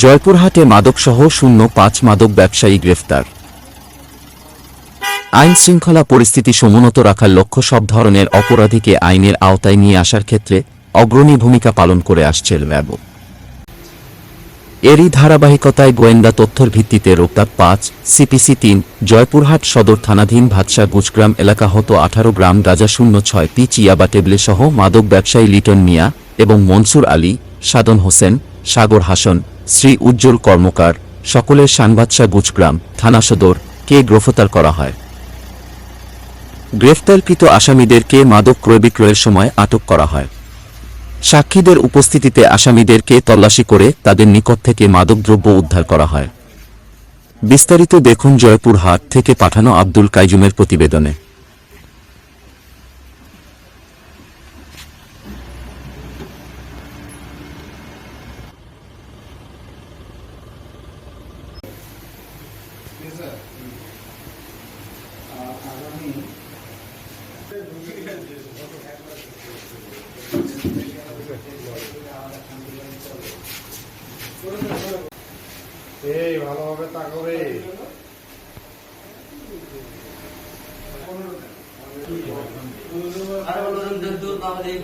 জয়পুরহাটে মাদকসহ শূন্য পাঁচ মাদক ব্যবসায়ী গ্রেফতার। আইন শৃঙ্খলা পরিস্থিতি সমুন্নত রাখার লক্ষ্য সব ধরনের অপরাধীকে আইনের আওতায় নিয়ে আসার ক্ষেত্রে অগ্রণী ভূমিকা পালন করে আসছে র্যাব এরই ধারাবাহিকতায় গোয়েন্দা তথ্যের ভিত্তিতে রোববার পাঁচ, সিপিসি তিন, জয়পুরহাট সদর থানাধীন ভাতসা গুজগ্রাম এলাকা হতো আঠারো গ্রাম গাজা শূন্য ছয় পি টেবলে সহ মাদক ব্যবসায়ী লিটন মিয়া এবং মনসুর আলী, সাদন হোসেন সাগর হাসন, শ্রী উজ্জ্বল কর্মকার, সকলের সানবাদশা গুজগ্রাম থানা সদর, কে গ্রেফতার করা হয়? গ্রেফতারকৃত আসামিদেরকে মাদক ক্রয় বিক্রয়ের সময় আটক করা হয়? সাক্ষীদের উপস্থিতিতে আসামিদেরকে তল্লাশি করে তাদের নিকট থেকে মাদকদ্রব্য উদ্ধার করা হয়। বিস্তারিত দেখুন জয়পুরহাট থেকে পাঠানো আব্দুল কাইজুমের প্রতিবেদনে। এই ভালোভাবে তাকবে আরে বলুন দূর পাবলিক